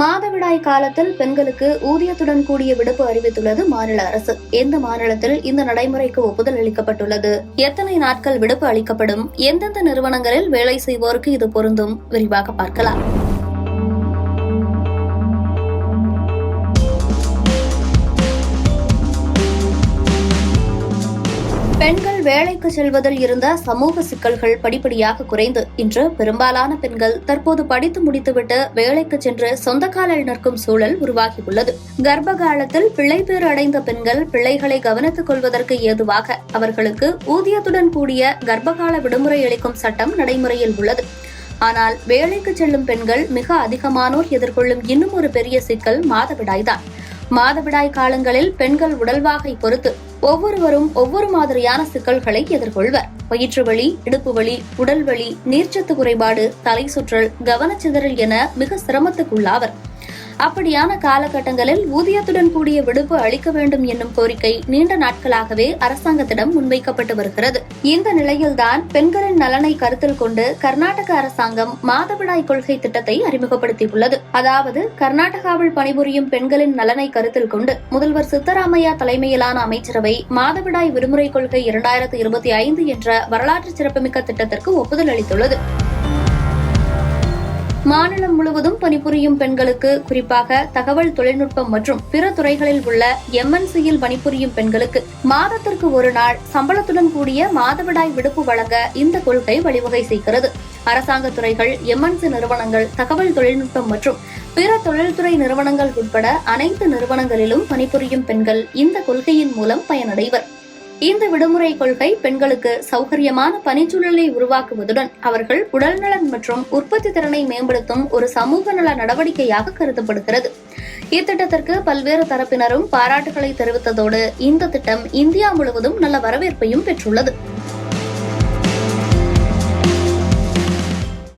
மாதவிடாய் காலத்தில் பெண்களுக்கு ஊதியத்துடன் கூடிய விடுப்பு அறிவித்துள்ளது மாநில அரசு. எந்த மாநிலத்தில் இந்த நடைமுறைக்கு ஒப்புதல் அளிக்கப்பட்டுள்ளது. எத்தனை நாட்கள் விடுப்பு அளிக்கப்படும்? எந்தெந்த நிறுவனங்களில் வேலை செய்வோருக்கு இது பொருந்தும்? விரிவாக பார்க்கலாம். பெண்கள் வேலைக்கு செல்வதில் இருந்த சமூக சிக்கல்கள் படிப்படியாக குறைந்து இன்று பெரும்பாலான பெண்கள் தற்போது படித்து முடித்துவிட்டு வேலைக்கு சென்று சொந்த காலில் நிற்கும் சூழல் உருவாகியுள்ளது. கர்ப்ப காலத்தில் பிள்ளைப்பேறு அடைந்த பெண்கள் பிள்ளைகளை கவனித்துக் கொள்வதற்கு ஏதுவாக அவர்களுக்கு ஊதியத்துடன் கூடிய கர்ப்பகால விடுமுறை அளிக்கும் சட்டம் நடைமுறையில் உள்ளது. ஆனால் வேலைக்கு செல்லும் பெண்கள் மிக அதிகமானோர் எதிர்கொள்ளும் இன்னும் ஒரு பெரிய சிக்கல் மாதவிடாய்தான் மாதவிடாய் காலங்களில் பெண்கள் உடல்வாகை பொறுத்து ஒவ்வொருவரும் ஒவ்வொரு மாதிரியான சிக்கல்களை எதிர்கொள்வர். வயிற்று வலி இடுப்பு வலி உடல் வலி நீர்ச்சத்து குறைபாடு தலை சுற்றல் கவனச்சிதறல் என மிக சிரமத்துக்குள்ளாவர். அப்படியான காலகட்டங்களில் ஊதியத்துடன் கூடிய விடுப்பு அளிக்க வேண்டும் என்னும் கோரிக்கை நீண்ட நாட்களாகவே அரசாங்கத்திடம் முன்வைக்கப்பட்டு வருகிறது. இந்த நிலையில்தான் பெண்களின் நலனை கருத்தில் கொண்டு கர்நாடக அரசாங்கம் மாதவிடாய் கொள்கை திட்டத்தை அறிமுகப்படுத்தியுள்ளது. அதாவது கர்நாடகாவில் பணிபுரியும் பெண்களின் நலனை கருத்தில் கொண்டு முதல்வர் சித்தராமையா தலைமையிலான அமைச்சரவை மாதவிடாய் விடுமுறை கொள்கை இரண்டாயிரத்து இருபத்தி ஐந்து என்ற வரலாற்று சிறப்புமிக்க திட்டத்திற்கு ஒப்புதல் அளித்துள்ளது. மாநிலம் முழுவதும் பணிபுரியும் பெண்களுக்கு குறிப்பாக தகவல் தொழில்நுட்பம் மற்றும் பிற துறைகளில் உள்ள எம்என்சியில் பணிபுரியும் பெண்களுக்கு மாதத்திற்கு ஒரு நாள் சம்பளத்துடன் கூடிய மாதவிடாய் விடுப்பு வழங்க இந்த கொள்கை வழிவகை செய்கிறது. அரசாங்க துறைகள் எம்என்சி நிறுவனங்கள் தகவல் தொழில்நுட்பம் மற்றும் பிற தொழில்துறை நிறுவனங்கள் உட்பட அனைத்து நிறுவனங்களிலும் பணிபுரியும் பெண்கள் இந்த கொள்கையின் மூலம் பயனடைவர். இந்த விடுமுறை கொள்கை பெண்களுக்கு சௌகரியமான பணிச்சூழலை உருவாக்குவதுடன் அவர்கள் உடல்நலன் மற்றும் உற்பத்தி திறனை மேம்படுத்தும் ஒரு சமூக நல நடவடிக்கையாக கருதப்படுகிறது. இத்திட்டத்திற்கு பல்வேறு தரப்பினரும் பாராட்டுகளை தெரிவித்ததோடு இந்த திட்டம் இந்தியா முழுவதும் நல்ல வரவேற்பையும் பெற்றுள்ளது.